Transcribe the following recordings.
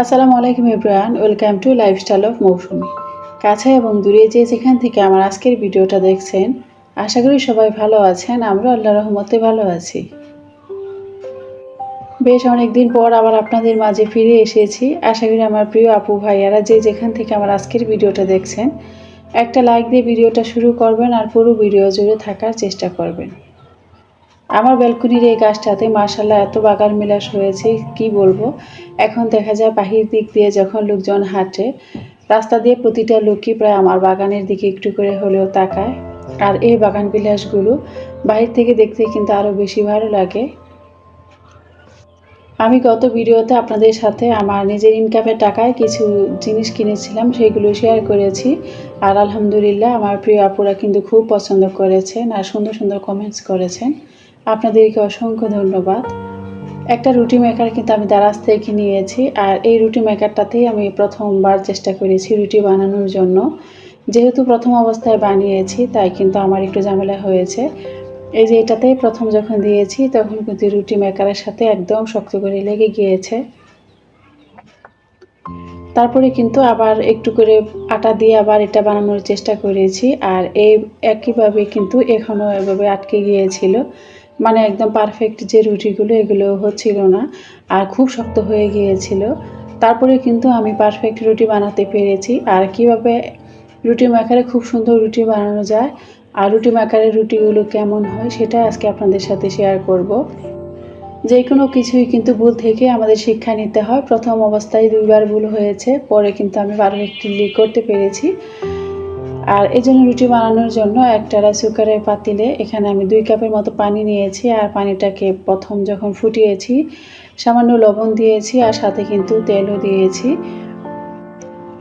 আসসালামু আলাইকুম ইব্রাহান welcome to lifestyle of Mousumi. কাছে এবং দূরে যে যেখান থেকে আমার আজকের ভিডিওটা দেখছেন, আশা করি সবাই ভালো আছেন আমরা আল্লাহ রহমতে ভালো আছি। বেশ অনেক দিন পর আবার আপনাদের মাঝে ফিরে এসেছি। আশা করি আমার প্রিয় আপু ভাইয়ারা যে যেখান থেকে আমার আজকের ভিডিওটা দেখছেন, একটা লাইক দিয়ে ভিডিওটা শুরু করবেন আর পুরো ভিডিও জুড়ে থাকার চেষ্টা করবেন। আমার ব্যালকনির এই গাছটাতে মার্শাল্লাহ এত বাগান বিলাস হয়েছে, কি বলব? এখন দেখা যায় বাহির দিক দিয়ে যখন লোকজন হাঁটে, রাস্তা দিয়ে প্রতিটা লোকই প্রায় আমার বাগানের দিকে একটু করে হলেও তাকায়। আর এই বাগান বিলাসগুলো বাহির থেকে দেখতে কিন্তু আরও বেশি ভালো লাগে। আমি গত ভিডিওতে আপনাদের সাথে আমার নিজের ইনকামের টাকায় কিছু জিনিস কিনেছিলাম, সেগুলো শেয়ার করেছি। আর আলহামদুলিল্লাহ আমার প্রিয় আপুরা কিন্তু খুব পছন্দ করেছেন আর সুন্দর সুন্দর কমেন্টস করেছেন। আপনাদেরকে অসংখ্য ধন্যবাদ। একটা রুটি মেকার কিন্তু আমি দারাজ থেকে নিয়েছি আর এই রুটি মেকারটাতেই আমি প্রথমবার চেষ্টা করেছি রুটি বানানোর জন্য। যেহেতু প্রথম অবস্থায় বানিয়েছি, তাই কিন্তু আমার একটু ঝামেলা হয়েছে। এই যে এটাতেই প্রথম যখন দিয়েছি, তখন কিন্তু রুটি মেকারের সাথে একদম শক্ত করে লেগে গিয়েছে। তারপরে কিন্তু আবার একটু করে আটা দিয়ে আবার এটা বানানোর চেষ্টা করেছি আর এই একইভাবে কিন্তু এখনও এভাবে আটকে গিয়েছিল। মানে একদম পারফেক্ট যে রুটিগুলো এগুলো হচ্ছিল না। আর খুব শক্ত হয়ে গিয়েছিল। তারপরে কিন্তু আমি পারফেক্ট রুটি বানাতে পেরেছি। আর কীভাবে রুটি মেকারে খুব সুন্দর রুটি বানানো যায় আর রুটি মেকারের রুটিগুলো কেমন হয় সেটা আজকে আপনাদের সাথে শেয়ার করব। যে কোনো কিছুই কিন্তু ভুল থেকে আমাদের শিক্ষা নিতে হয়। প্রথম অবস্থায় দুইবার ভুল হয়েছে, পরে কিন্তু আমি পারফেক্টলি করতে পেরেছি। আর এই জন্য রুটি বানানোর জন্য একটা রাইস কুকারের পাতিলে এখানে আমি দুই কাপের মতো পানি নিয়েছি আর পানিটাকে প্রথম যখন ফুটিয়েছি, সামান্য লবণ দিয়েছি আর সাথে কিন্তু তেলও দিয়েছি।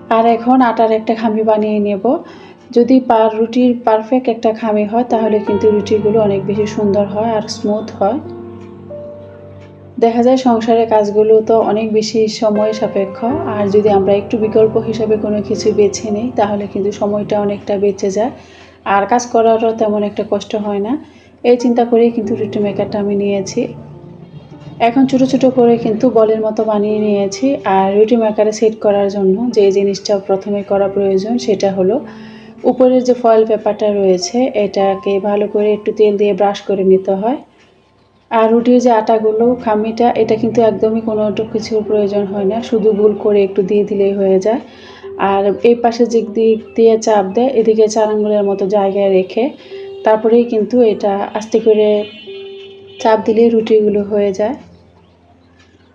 আর এখন আটার একটা খামি বানিয়ে নেব। যদি পার রুটির পারফেক্ট একটা খামি হয়, তাহলে কিন্তু রুটিগুলো অনেক বেশি সুন্দর হয় আর স্মুথ হয়। দেখা যায় সংসারের কাজগুলো তো অনেক বেশি সময় সাপেক্ষ, আর যদি আমরা একটু বিকল্প হিসাবে কোনো কিছু বেছে নিই, তাহলে কিন্তু সময়টা অনেকটা বেঁচে যায়। আর কাজ করারও তেমন একটা কষ্ট হয় না। এই চিন্তা করেই কিন্তু রুটি মেকারটা আমি নিয়েছি। এখন ছোট ছোট করে কিন্তু বলের মতো বানিয়ে নিয়েছি, আর রুটি মেকারে সেট করার জন্য যে জিনিসটা প্রথমে করা প্রয়োজন সেটা হলো উপরের যে ফয়েল পেপারটা রয়েছে, এটাকে ভালো করে একটু তেল দিয়ে ব্রাশ করে নিতে হয়। আর রুটির যে আটাগুলো, খামিটা, এটা কিন্তু একদমই কোনো কিছুর প্রয়োজন হয় না। শুধু ভুল করে একটু দিয়ে দিলেই হয়ে যায়। আর এই পাশে যে দিক দিয়ে চাপ দেয়, এদিকে চার আঙ্গুলের মতো জায়গায় রেখে তারপরেই কিন্তু এটা আস্তে করে চাপ দিলে রুটিগুলো হয়ে যায়।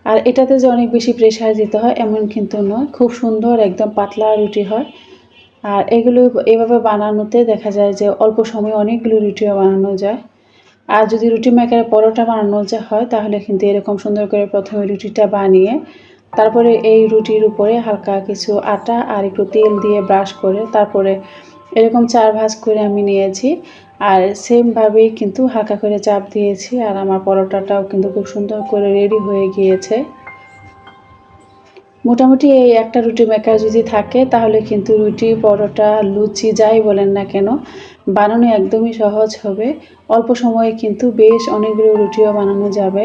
আর এটাতে যে অনেক বেশি প্রেশার দিতে হয়, এমন কিন্তু নয়। খুব সুন্দর, একদম পাতলা রুটি হয়। আর এগুলো এভাবে বানানোতে দেখা যায় যে অল্প সময়ে অনেকগুলো রুটিও বানানো যায়। আর যদি রুটি মেকারে পরোটা বানানো যা হয়, তাহলে কিন্তু এরকম সুন্দর করে প্রথমে রুটিটা বানিয়ে, তারপরে এই রুটির উপরে হালকা কিছু আটা আর একটু তেল দিয়ে ব্রাশ করে, তারপরে এরকম চার ভাজ করে আমি নিয়েছি। আর সেমভাবেই কিন্তু হালকা করে চাপ দিয়েছি, আর আমার পরোটাটাও কিন্তু খুব সুন্দর করে রেডি হয়ে গিয়েছে। মোটামুটি এই একটা রুটি মেকার যদি থাকে, তাহলে কিন্তু রুটি, পরোটা, লুচি, যাই বলেন না কেন, বানানো একদমই সহজ হবে। অল্প সময়ে কিন্তু বেশ অনেকগুলো রুটিও বানানো যাবে।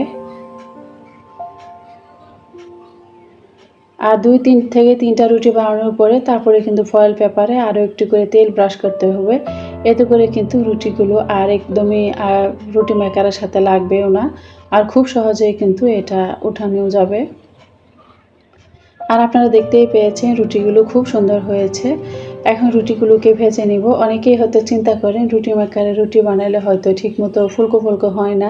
আর দুই তিন থেকে তিনটা রুটি বানানোর পরে তারপরে কিন্তু ফয়েল পেপারে আরও একটু করে তেল ব্রাশ করতে হবে। এতে করে কিন্তু রুটিগুলো আর একদমই রুটি মেকারের সাথে লাগবেও না। আর খুব সহজেই কিন্তু এটা উঠানেও যাবে। আর আপনারা দেখতেই পেয়েছেন রুটিগুলো খুব সুন্দর হয়েছে। এখন রুটিগুলোকে ভেজে নিব। অনেকেই হয়তো চিন্তা করেন, রুটি মেকারে রুটি বানালে হয়তো ঠিকমতো ফুলকো ফুলকো হয় না,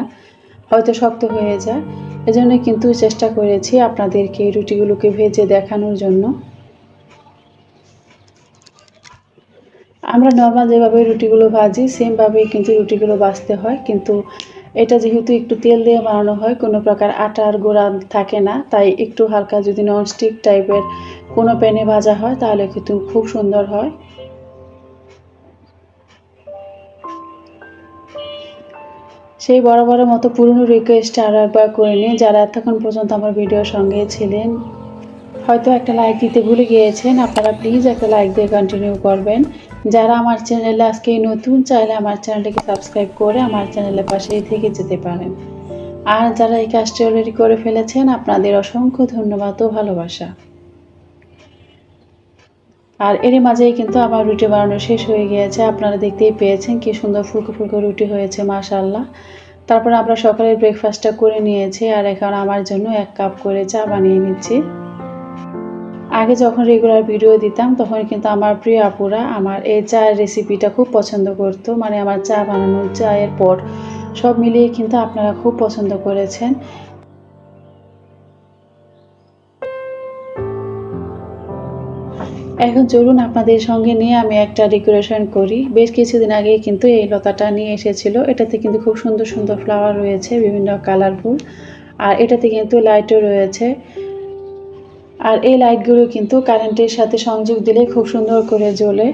হয়তো শক্ত হয়ে যায়। এজন্য কিন্তু চেষ্টা করেছি আপনাদেরকে এই রুটিগুলোকে ভেজে দেখানোর জন্য। আমরা নর্মাল যেভাবে রুটিগুলো ভাজি সেমভাবেই কিন্তু রুটিগুলো বাছতে হয়। কিন্তু এটা যেহেতু একটু তেল দিয়ে বানানো হয়, কোনো প্রকার আটার গোড়া থাকে না, তাই একটু হালকা যদি ননস্টিক টাইপের কোনো প্যানে ভাজা হয়, তাহলে কিন্তু খুব সুন্দর হয়। সেই বড় বড় মতো পুরনো রিকোয়েস্ট আরও একবার করে নিন, যারা এতক্ষণ পর্যন্ত আমার ভিডিওর সঙ্গে ছিলেন। হয়তো একটা লাইক দিতে ভুলে গিয়েছেন, আপনারা প্লিজ একটা লাইক দিয়ে কন্টিনিউ করবেন। যারা আমার চ্যানেলে আজকে নতুন, চাইলে আমার চ্যানেলটিকে সাবস্ক্রাইব করে আমার চ্যানেলের পাশেই থেকে যেতে পারেন। আর যারা এই কাজটি অলরেডি করে ফেলেছেন, আপনাদের অসংখ্য ধন্যবাদ ও ভালোবাসা। আর এরই মাঝেই কিন্তু আমার রুটি বানানো শেষ হয়ে গিয়েছে। আপনারা দেখতেই পেয়েছেন কি সুন্দর ফুলকো ফুলকো রুটি হয়েছে মাশাল্লাহ তারপর আমরা সকালের ব্রেকফাস্টটা করে নিয়েছি, আর এখন আমার জন্য এক কাপ করে চা বানিয়ে নিচ্ছি। আগে যখন রেগুলার ভিডিও দিতাম, তখন কিন্তু আমার প্রিয় আপুরা আমার এই চায়ের রেসিপিটা খুব পছন্দ করতো। মানে আমার চা বানানোর চায়ের পর সব মিলিয়ে কিন্তু আপনারা খুব পছন্দ করেছেন। এখন চলুন আপনাদের সঙ্গে নিয়ে আমি একটা ডেকোরেশন করি। বেশ কিছুদিন আগে কিন্তু এই লতাটা নিয়ে এসেছিল। এটাতে কিন্তু খুব সুন্দর সুন্দর ফ্লাওয়ার রয়েছে, বিভিন্ন কালারফুল আর এটাতে কিন্তু লাইটও রয়েছে। আর এই লাইটগুলো কিন্তু কারেন্টের সাথে সংযোগ দিলে খুব সুন্দর করে জ্বলে।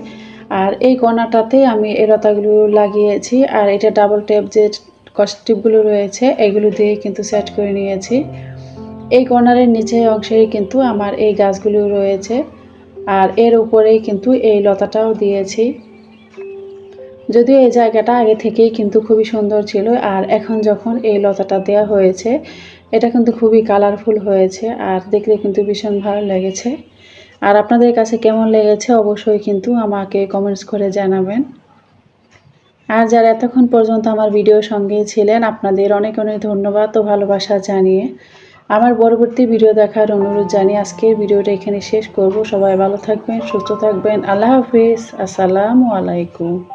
আর এই কর্নারটাতে আমি এই লতাগুলো লাগিয়েছি আর এটা ডাবল টেপ যে কস্টিপগুলো রয়েছে, এগুলো দিয়ে কিন্তু সেট করে নিয়েছি। এই কর্নারের নিচে অংশে কিন্তু আমার এই গাছগুলো রয়েছে। আর এর উপরেই কিন্তু এই লতাটাও দিয়েছি। যদিও এই জায়গাটা আগে থেকেই কিন্তু খুবই সুন্দর ছিল, আর এখন যখন এই লতাটা দেওয়া হয়েছে, এটা কিন্তু খুবই কালারফুল হয়েছে, আর দেখলে কিন্তু ভীষণ ভালো লেগেছে। আর আপনাদের কাছে কেমন লেগেছে অবশ্যই কিন্তু আমাকে কমেন্টস করে জানাবেন। আর যারা এতক্ষণ পর্যন্ত আমার ভিডিওর সঙ্গে ছিলেন, আপনাদের অনেক অনেক ধন্যবাদ ও ভালোবাসা জানিয়ে। আমার পরবর্তী ভিডিও দেখার অনুরোধ জানিয়ে আজকের ভিডিওটা এখানে শেষ করব। সবাই ভালো থাকবেন, সুস্থ থাকবেন। আল্লাহ হাফিজ। আসসালামু আলাইকুম।